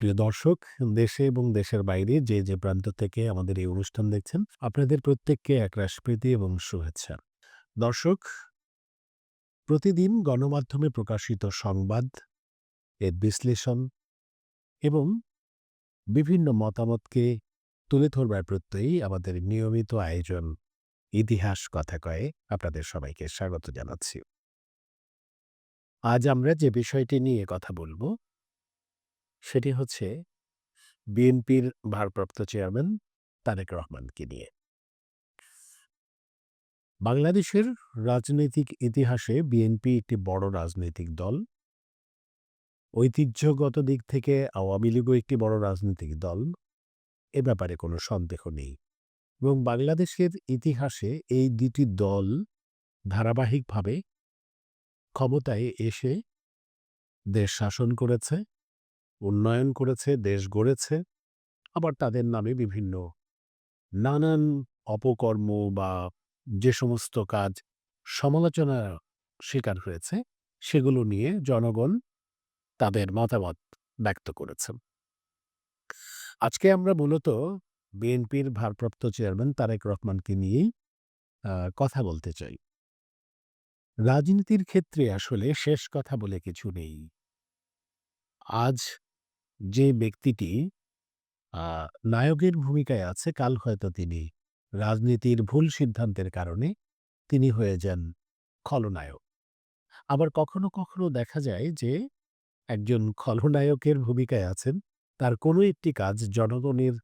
প্রিয় দর্শক, দেশে এবং দেশের বাইরে যে, যে প্রান্ত থেকে আমাদের এই অনুষ্ঠান দেখছেন, আপনাদের প্রত্যেককে একরাশ প্রীতি এবং শুভেচ্ছা। দর্শক, প্রতিদিন গণমাধ্যমে প্রকাশিত সংবাদ, এর বিশ্লেষণ এবং বিভিন্ন মতামতকে তুলে ধরবার প্রত্যয়েই আমাদের নিয়মিত আয়োজন ইতিহাস কথা কয়ে আপনাদের সবাইকে স্বাগত জানাচ্ছি। আজ আমরা যে বিষয়টি নিয়ে কথা বলব সেটি হচ্ছে বিএনপির ভারপ্রাপ্ত চেয়ারম্যান তারেক রহমানকে নিয়ে। বাংলাদেশের রাজনৈতিক ইতিহাসে বিএনপি একটি বড় রাজনৈতিক দল। ঐতিহ্যগত দিক থেকে আওয়ামী লীগও একটি বড় রাজনৈতিক দল। এ ব্যাপারে কোনো সন্দেহ নেই এবং বাংলাদেশের ইতিহাসে এই দুটি দল ধারাবাহিকভাবে ক্ষমতায় এসে দেশ শাসন করেছে, উন্নয়ন করেছে, দেশ গড়েছে। আবার তাদের নামে বিভিন্ন নানান অপকর্ম বা যে সমস্ত কাজ সমালোচনার শিকার হয়েছে, সেগুলো নিয়ে জনগণ তাদের মতামত ব্যক্ত করেছেন। আজকে আমরা মূলত বিএনপির ভারপ্রাপ্ত চেয়ারম্যান তারেক রহমানকে নিয়েই কথা বলতে চাই। রাজনীতির ক্ষেত্রে আসলে শেষ কথা বলে কিছু নেই। আজ যে ব্যক্তিটি নায়কের ভূমিকায় আছে, কাল হয়তো তিনি রাজনীতির ভুল সিদ্ধান্তের কারণে তিনি হয়ে যান খলনায়ক। আবার কখনো, কখনো দেখা যায় যে একজন খলনায়কের ভূমিকায় আছেন, তার কোনো একটি কাজ জনগণের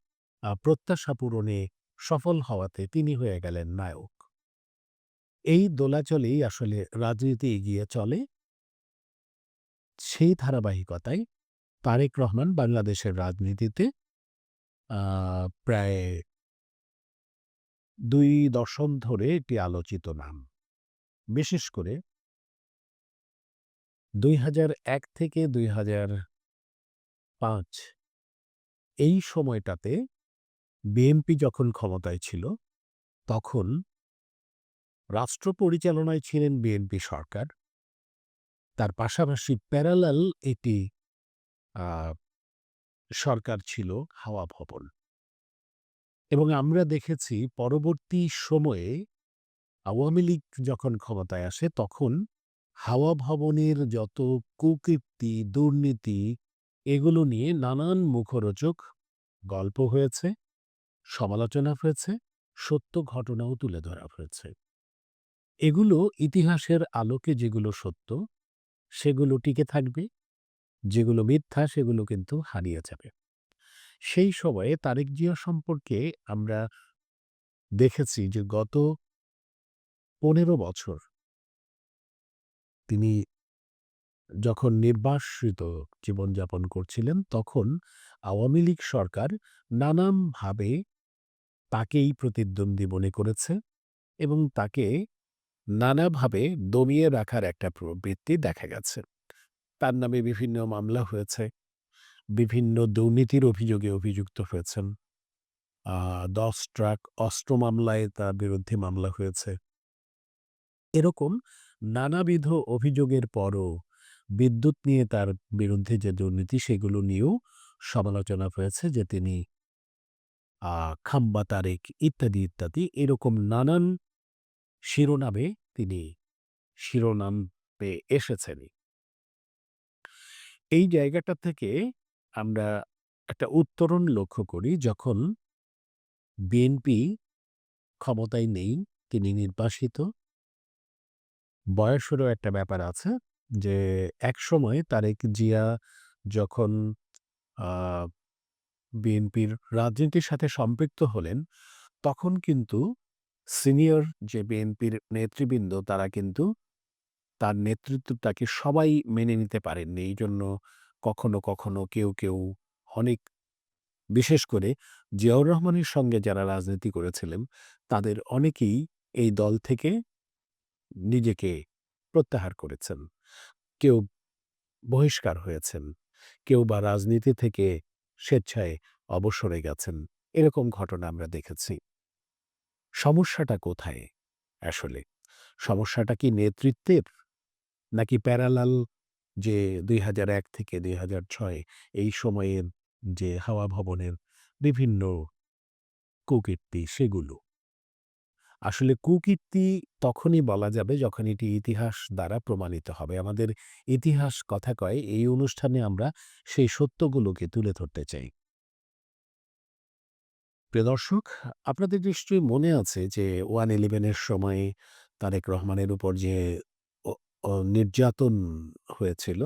প্রত্যাশা পূরণে সফল হওয়াতে তিনি হয়ে গেলেন নায়ক। এই দোলাচলেই আসলে রাজনীতি এগিয়ে চলে। সেই ধারাবাহিকতায় তারেক রহমান বাংলাদেশের রাজনীতিতে প্রায় দুই দশক ধরে একটি আলোচিত নাম। বিশেষ করে ২০০১ থেকে ২০০৫ এই সময়টাতে বিএনপি যখন ক্ষমতায় ছিল, তখন রাষ্ট্র পরিচালনায় ছিলেন বিএনপি সরকার। তার পাশাপাশি প্যারালাল এটি সরকার ছিল হাওয়া ভবন। এবং আমরা দেখেছি পরবর্তী সময়ে আওয়ামী লীগ যখন ক্ষমতায় আসে, তখন হাওয়া ভবনের যত কুকীর্তি, দুর্নীতি এগুলো নিয়ে নানান মুখরোচক গল্প হয়েছে, সমালোচনা হয়েছে, সত্য ঘটনাও তুলে ধরা হয়েছে। এগুলো ইতিহাসের আলোকে যেগুলো সত্য, সেগুলো টিকে থাকবে। যেগুলো মিথ্যা সেগুলো কিন্তু হারিয়ে যাবে। সেই সময়ে তারেক জিয়া সম্পর্কে আমরা দেখেছি যে গত ১৫ বছর তিনি যখন নির্বাসিত জীবনযাপন করছিলেন, তখন আওয়ামী লীগ সরকার নানানভাবে তাকেই প্রতিদ্বন্দ্বী মনে করেছে এবং তাকে নানাভাবে দমিয়ে রাখার একটা প্রবৃত্তি দেখা গেছে। তার নামে বিভিন্ন মামলা হয়েছে। বিভিন্ন দুর্নীতির অভিযোগে অভিযুক্ত হয়েছেন। ১০ ট্রাক অস্ত্র মামলায় তার বিরুদ্ধে মামলা হয়েছে। এরকম নানাবিধ অভিযোগের পরও বিদ্যুৎ নিয়ে তার বিরুদ্ধে যে দুর্নীতি সেগুলো নিয়েও সমালোচনা হয়েছে যে তিনি খাম্বা তারেক ইত্যাদি, ইত্যাদি এরকম নানান শিরোনামে তিনি শিরোনাম পেয়ে এসেছেন। এই জায়গাটা থেকে আমরা একটা উত্তরণ লক্ষ্য করি যখন বিএনপি ক্ষমতায় নেই, তিনি নির্বাসিত। বয়সেরও একটা ব্যাপার আছে যে এক সময় তারেক জিয়া যখন বিএনপির রাজনীতির সাথে সম্পৃক্ত হলেন, তখন কিন্তু সিনিয়র যে বিএনপির নেতৃবৃন্দ তারা কিন্তু তার নেতৃত্বটাকে সবাই মেনে নিতে পারেননি। এই জন্য কখনো, কখনো কেউ, কেউ অনেক বিশেষ করে জিয়াউর রহমানের সঙ্গে যারা রাজনীতি করেছিলেন, তাদের অনেকেই এই দল থেকে নিজেকে প্রত্যাহার করেছেন। কেউ বহিষ্কার হয়েছেন, কেউ বা রাজনীতি থেকে স্বেচ্ছায় অবসরে গেছেন। এরকম ঘটনা আমরা দেখেছি। সমস্যাটা কোথায় আসলে? সমস্যাটা কি নেতৃত্বের? নাকি প্যারালাল যে ২০০১ থেকে ২০০৬ এই সময়ের যে হাওয়া ভবনের বিভিন্ন কুকীর্তি সেগুলো। আসলে কুকীর্তি তখনই বলা যাবে যখন এটি ইতিহাস দ্বারা প্রমাণিত হবে। আমাদের ইতিহাস কথা কয় এই অনুষ্ঠানে আমরা সেই সত্যগুলোকে তুলে ধরতে চাই। প্রিয় দর্শক, আপনাদের নিশ্চয়ই মনে আছে যে ওয়ান ইলেভেনের সময়ে তারেক রহমানের উপর যে অ নির্যাতন হয়েছিল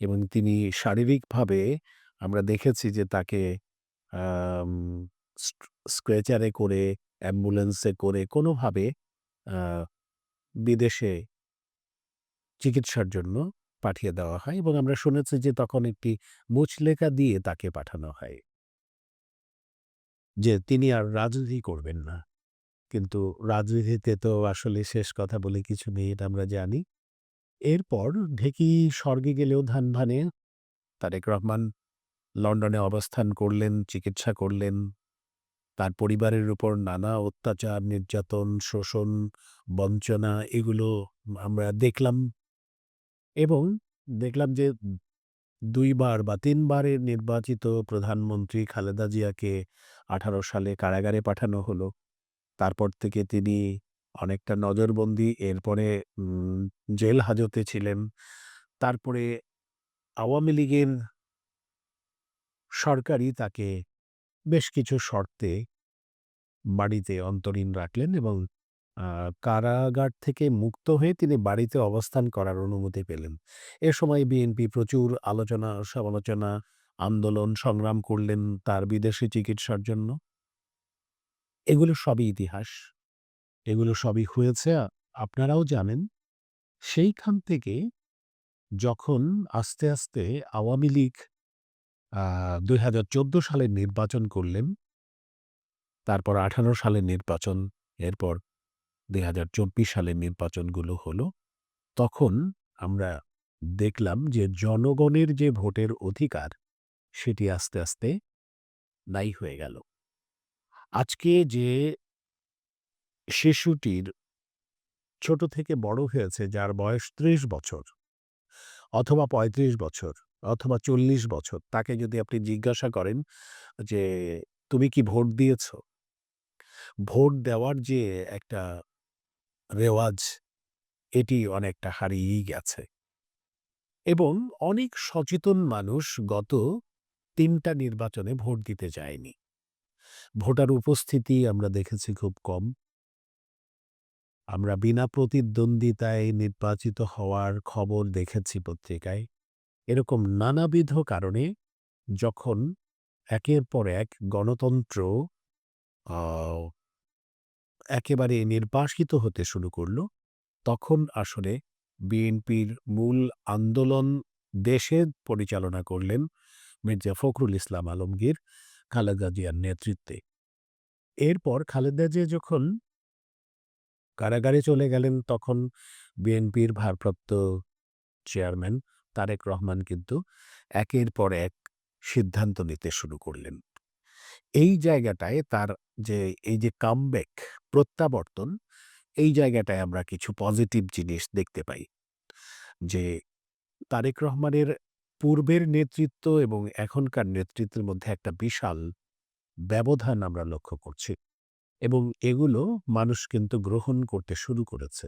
এবং তিনি শারীরিকভাবে আমরা দেখেছি যে তাকে আম স্ক স্ট্রেচারে করে, অ্যাম্বুলেন্সে করে কোনোভাবে আ বিদেশে চিকিৎসার জন্য পাঠিয়ে দেওয়া হয় এবং আমরা শুনেছি যে তখন একটি মুচলেকা দিয়ে তাকে পাঠানো হয়। যে তিনি আর রাজনীতি করবেন না। কিন্তু রাজনীতিতে তো আসলে শেষ কথা বলে কিছু নেই এটা আমরা জানি। এরপর ঢেঁকি স্বর্গে গেলেও ধান ভানে। তারেক রহমান লন্ডনে অবস্থান করলেন, চিকিৎসা করলেন। তার পরিবারের উপর নানা অত্যাচার, নির্যাতন, শোষণ, বঞ্চনা এগুলো আমরা দেখলাম। এবং দেখলাম যে দুইবার বা তিনবারের নির্বাচিত প্রধানমন্ত্রী খালেদা জিয়াকে ১৮ সালে কারাগারে পাঠানো হলো। তারপর থেকে তিনি অনেকটা নজরবন্দি, এরপরে জেল হাজতে ছিলেন। তারপরে আওয়ামী লীগের সরকারই তাকে বেশ কিছু শর্তে বাড়িতে অন্তরীণ রাখলেন এবং কারাগার থেকে মুক্ত হয়ে তিনি বাড়িতে অবস্থান করার অনুমতি পেলেন। এ সময় বিএনপি প্রচুর আলোচনা, সমালোচনা, আন্দোলন, সংগ্রাম করলেন তার বিদেশে চিকিৎসার জন্য। এগুলো সবই ইতিহাস। এগুলো সবই হয়েছে আপনারাও জানেন। সেইখান থেকে যখন আস্তে, আস্তে আওয়ামী লীগ আ ২০১৪ সালে নির্বাচন করলেন। তারপর ১৮ সালের নির্বাচন, এরপর ২০২৪ সালের নির্বাচনগুলো হলো। তখন আমরা দেখলাম যে জনগণের যে ভোটের অধিকার, সেটি আস্তে, আস্তে নাই হয়ে গেল। আজকে যে শিশুটির ছোট থেকে বড় হয়েছে যার বয়স ৩০ বছর অথবা ৩৫ বছর অথবা ৪০ বছর, তাকে যদি আপনি জিজ্ঞাসা করেন যে, "তুমি কি ভোট দিয়েছ?" ভোট দেওয়ার যে একটা রেওয়াজ, এটি অনেকটা হারিয়েই গেছে। এবং অনেক সচেতন মানুষ গত তিনটা নির্বাচনে ভোট দিতে যায়নি। ভোটার উপস্থিতি আমরা দেখেছি খুব কম। আমরা বিনা প্রতিদ্বন্দ্বিতায় নির্বাচিত হওয়ার খবর দেখেছি পত্রিকায়। এরকম নানাবিধ কারণে যখন একের পর এক গণতন্ত্র একেবারে নির্বাসিত হতে শুরু করল, তখন আসলে বিএনপির মূল আন্দোলন দেশে পরিচালনা করলেন মির্জা ফখরুল ইসলাম আলমগীর খালেদা জিয়ার নেতৃত্বে। এরপর খালেদা জিয়া যখন কারাগারে চলে গেলেন তখন বিএনপির ভারপ্রাপ্ত চেয়ারম্যান তারেক রহমান কিন্তু একের পর এক সিদ্ধান্ত নিতে শুরু করলেন। এই জায়গাটায় তার যে এই যে কামব্যাক, প্রত্যাবর্তন, এই জায়গাটায় আমরা কিছু পজিটিভ জিনিস দেখতে পাই। যে তারেক রহমানের পূর্বের নেতৃত্ব এবং এখনকার নেতৃত্বের মধ্যে একটা বিশাল ব্যবধান আমরা লক্ষ্য করছি। এবং এগুলো মানুষ কিন্তু গ্রহণ করতে শুরু করেছে।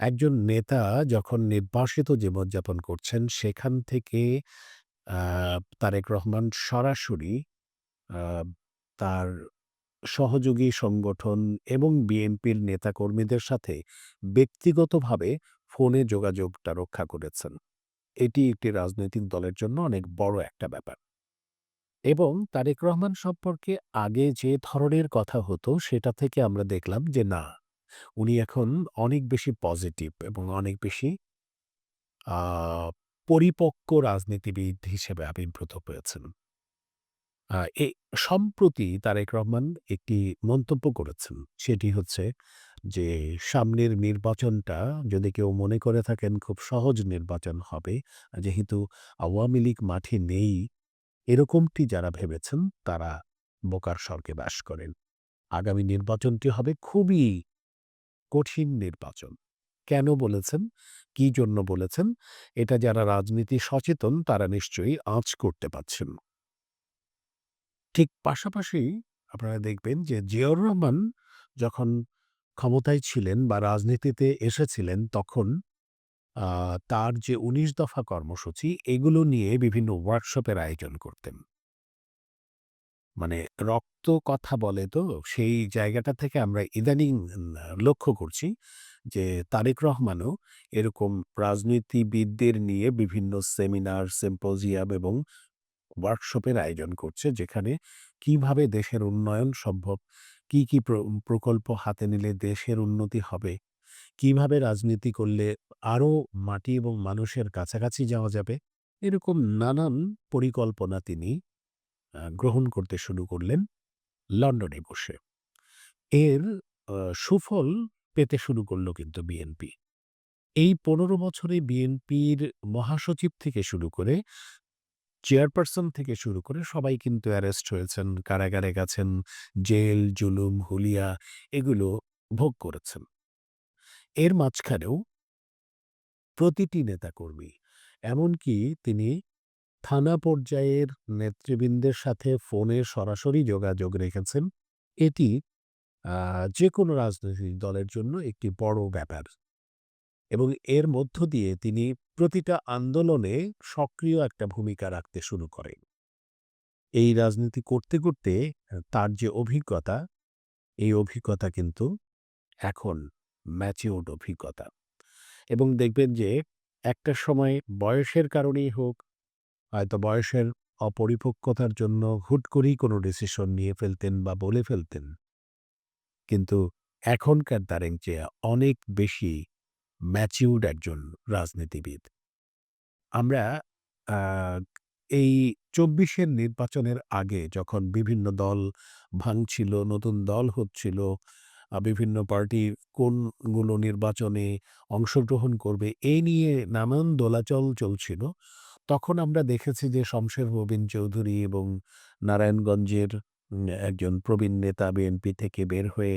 একজন নেতা যখন নির্বাসিত জীবনযাপন করছেন, সেখান থেকে তারেক রহমান সরাসরি তার সহযোগী সংগঠন এবং বিএনপির নেতাকর্মীদের সাথে ব্যক্তিগতভাবে ফোনে যোগাযোগটা রক্ষা করেছেন। এটি একটি রাজনৈতিক দলের জন্য অনেক বড় একটা ব্যাপার। এবং তারেক রহমান সম্পর্কে আগে যে ধরনের কথা হতো সেটা থেকে আমরা দেখলাম যে না, উনি এখন অনেক বেশি পজিটিভ এবং অনেক বেশি পরিপক্ক রাজনীতিবিদ হিসেবে আবির্ভূত হয়েছেন। সম্প্রতি তারেক রহমান একটি মন্তব্য করেছেন। সেটি হচ্ছে যে সামনের নির্বাচনটা যদি কেউ মনে করে থাকেন খুব সহজ নির্বাচন হবে, যেহেতু আওয়ামী লীগ মাঠে নেই, এরকমটি যারা ভেবেছেন, তারা বোকার স্বর্গে বাস করেন। আগামী নির্বাচনটি হবে খুবই কঠিন নির্বাচন। কেন বলেছেন? কি জন্য বলেছেন? এটা যারা রাজনীতি সচেতন, তারা নিশ্চয়ই আঁচ করতে পারছেন। ঠিক পাশাপাশি আপনারা দেখবেন যে জিয়াউর রহমান যখন ক্ষমতায় ছিলেন বা রাজনীতিতে এসেছিলেন, তখন তার যে ১৯ দফা কর্মসূচি এগুলো নিয়ে বিভিন্ন ওয়ার্কশপের আয়োজন করতেন। মানে রক্ত কথা বলে তো সেই জায়গাটা থেকে আমরা ইদানিং লক্ষ্য করছি যে তারেক রহমানও এরকম রাজনীতিবিদদের নিয়ে বিভিন্ন সেমিনার, সিম্পোজিয়াম এবং ওয়ার্কশপের আয়োজন করছে যেখানে কীভাবে দেশের উন্নয়ন সম্ভব, কি, কি প্রকল্প হাতে নিলে দেশের উন্নতি হবে, কীভাবে রাজনীতি করলে আরও মাটি এবং মানুষের কাছাকাছি যাওয়া যাবে, এরকম নানান পরিকল্পনা তিনি গ্রহণ করতে শুরু করলেন লন্ডনে বসে। এর সুফল পেতে শুরু করল কিন্তু বিএনপি। এই ১৫ বছরে বিএনপির মহাসচিব থেকে শুরু করে, চেয়ারপারসন থেকে শুরু করে সবাই কিন্তু অ্যারেস্ট হয়েছেন, কারাগারে গেছেন, জেল, জুলুম, হুলিয়া এগুলো ভোগ করেছেন। এর মাঝখানেও প্রতিটি নেতাকর্মী এমনকি তিনি থানা পর্যায়ের নেতৃবৃন্দের সাথে ফোনে সরাসরি যোগাযোগ রেখেছেন। এটি যে যেকোনো রাজনৈতিক দলের জন্য একটি বড় ব্যাপার। এবং এর মধ্য দিয়ে তিনি প্রতিটা আন্দোলনে সক্রিয় একটা ভূমিকা রাখতে শুরু করেন। এই রাজনীতি করতে, করতে তার যে অভিজ্ঞতা, এই অভিজ্ঞতা কিন্তু এখন ম্যাচিউরড অভিজ্ঞতা। এবং দেখবেন যে একটা সময় বয়সের কারণেই হোক, হয়তো বয়সের অপরিপক্কতার জন্য হুট করেই কোনো ডিসিশন নিয়ে ফেলতেন বা বলে ফেলতেন। কিন্তু এখনকার তারেক জিয়া অনেক বেশি ম্যাচিউরড একজন রাজনীতিবিদ। আমরা এই চব্বিশের নির্বাচনের আগে যখন বিভিন্ন দল ভাঙছিল, নতুন দল হচ্ছিল, বিভিন্ন পার্টি কোনগুলো নির্বাচনে অংশগ্রহণ করবে, এই নিয়ে নানান দোলাচল চলছিল। তখন আমরা দেখেছি যে শমশের মোবিন চৌধুরী এবং নারায়ণগঞ্জের একজন প্রবীণ নেতা বিএনপি থেকে বের হয়ে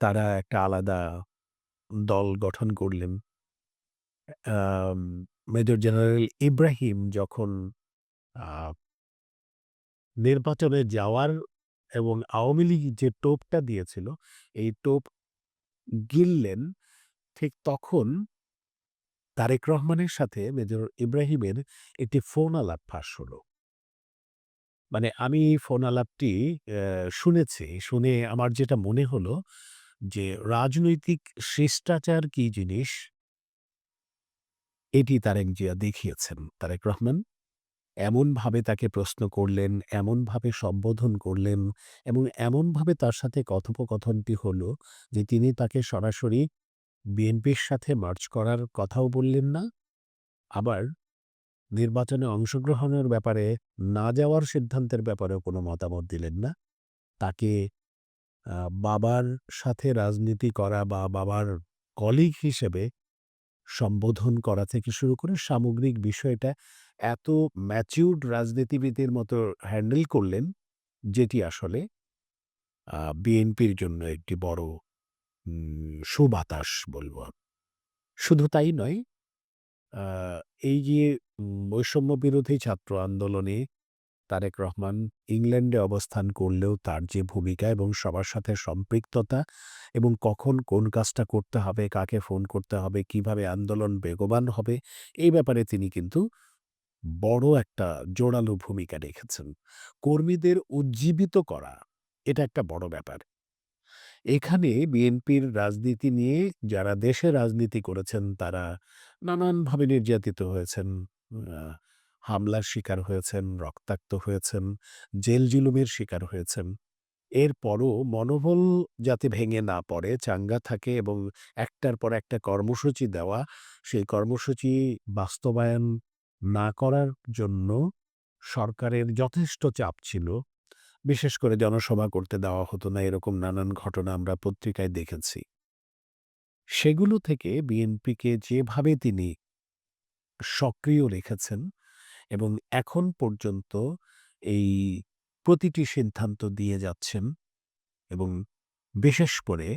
তারা একটা আলাদা দল গঠন করলেন। মেজর জেনারেল ইব্রাহিম যখন নির্বাচনে যাওয়ার এবং আওয়ামী লীগ যে টোপটা দিয়েছিল, এই টোপ গিললেন, ঠিক তখন তারেক রহমানের সাথে মেজর ইব্রাহিমের একটি ফোন আলাপ ফাঁস হলো। মানে আমি ফোন আলাপটি শুনেছি। শুনে আমার যেটা মনে হলো যে রাজনৈতিক শিষ্টাচার কি জিনিস এটি তারেক জিয়া দেখিয়েছেন। তারেক রহমান এমনভাবে তাকে প্রশ্ন করলেন, এমনভাবে সম্বোধন করলেন এবং এমনভাবে তার সাথে কথোপকথনটি হলো যে তিনি তাকে সরাসরি বিএনপির সাথে মার্চ করার কথাও বললেন না। আবার নির্বাচনে অংশগ্রহণের ব্যাপারে না যাওয়ার সিদ্ধান্তের ব্যাপারেও কোনো মতামত দিলেন না। তাকে বাবার সাথে রাজনীতি করা বা বাবার কলিগ হিসেবে সম্বোধন করা থেকে শুরু করে সামগ্রিক বিষয়টা এত ম্যাচিউর্ড রাজনীতিবিদের মতো হ্যান্ডেল করলেন, যেটি আসলে বিএনপির জন্য একটি বড় সুবাতাস বলব। শুধু তাই নয়, এই যে বৈষম্য বিরোধী ছাত্র আন্দোলনে তারেক রহমান ইংল্যান্ডে অবস্থান করলেও তার যে ভূমিকা এবং সবার সাথে সম্পৃক্ততা এবং কখন কোন কাজটা করতে হবে, কাকে ফোন করতে হবে, কীভাবে আন্দোলন বেগবান হবে, এই ব্যাপারে তিনি কিন্তু বড় একটা জোরালো ভূমিকা রেখেছেন। কর্মীদের উজ্জীবিত করা, এটা একটা বড় ব্যাপার। এখানে বিএনপির রাজনীতি নিয়ে যারা দেশে রাজনীতি করেছেন তারা নানানভাবে নির্যাতিত হয়েছেন, হামলার শিকার হয়েছেন, রক্তাক্ত হয়েছেন, জেল-জুলুমের শিকার হয়েছেন। এরপরও মনোবল যাতে ভেঙে না পড়ে, চাঙ্গা থাকে এবং একটার পর একটা কর্মসূচি দেওয়া, সেই কর্মসূচি বাস্তবায়ন না করার জন্য সরকারের যথেষ্ট চাপ ছিল। বিশেষ করে জনসভা করতে দেওয়া হতো না, এরকম নানান ঘটনা আমরা পত্রিকায় দেখেছি। সেগুলো থেকে বিএনপিকে যেভাবে তিনি সক্রিয় রেখেছেন এবং এখন পর্যন্ত এই প্রতিটি সিদ্ধান্ত দিয়ে যাচ্ছেন এবং বিশেষ করে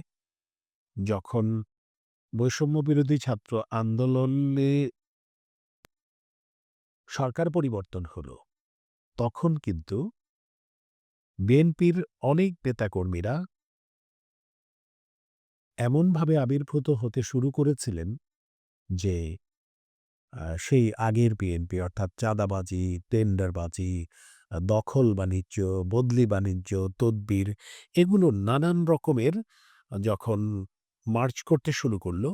যখন বৈষম্য বিরোধী ছাত্র আন্দোলনে সরকার পরিবর্তন হল, তখন কিন্তু বিএনপির অনেক নেতাকর্মীরা এমনভাবে আবির্ভূত হতে শুরু করেছিলেন যে সেই আগের বিএনপি অর্থাৎ চাঁদাবাজি, টেন্ডারবাজি, দখল বাণিজ্য, বদলি বাণিজ্য, তদবির এগুলো নানান রকমের যখন মার্চ করতে শুরু করল,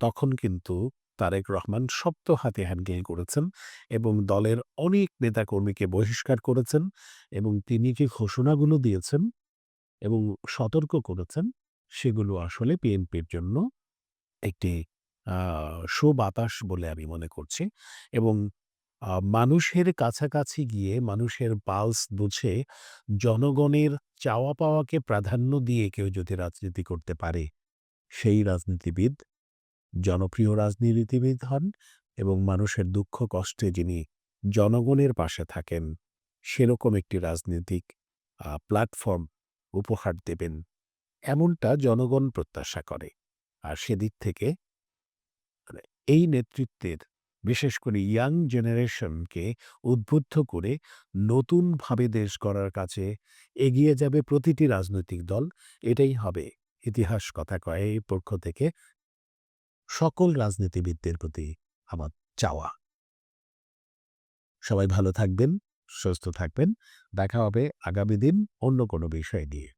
তখন কিন্তু তারেক রহমান শক্ত হাতে হ্যান্ডেল করেছেন এবং দলের অনেক নেতাকর্মীকে বহিষ্কার করেছেন এবং তিনি যে ঘোষণাগুলো দিয়েছেন এবং সতর্ক করেছেন, সেগুলো আসলে বিএনপির জন্য একটি সুবাতাস বলে আমি মনে করছি এবং মানুষের কাছাকাছি গিয়ে মানুষের পালস বুঝে জনগণের চাওয়া পাওয়াকে প্রাধান্য দিয়ে কেউ যদি রাজনীতি করতে পারে, সেই রাজনীতিবিদ জনপ্রিয় রাজনীতিবিদ হন এবং মানুষের দুঃখ কষ্টে যিনি জনগণের পাশে থাকেন, সেরকম একটি রাজনৈতিক প্ল্যাটফর্ম উপহার দেবেন। এমনটা জনগণ প্রত্যাশা করে। আর সেদিক থেকে এই নেতৃত্বের বিশেষ করে ইয়াং জেনারেশনকে উদ্বুদ্ধ করে নতুনভাবে দেশ গড়ার কাছে এগিয়ে যাবে প্রতিটি রাজনৈতিক দল। এটাই হবে ইতিহাস কথা কয় এই পক্ষ থেকে সকল রাজনীতিবিদদের প্রতি আমার চাওয়া। সবাই ভালো থাকবেন, সুস্থ থাকবেন। দেখা হবে আগামী দিন অন্য কোনো বিষয় নিয়ে।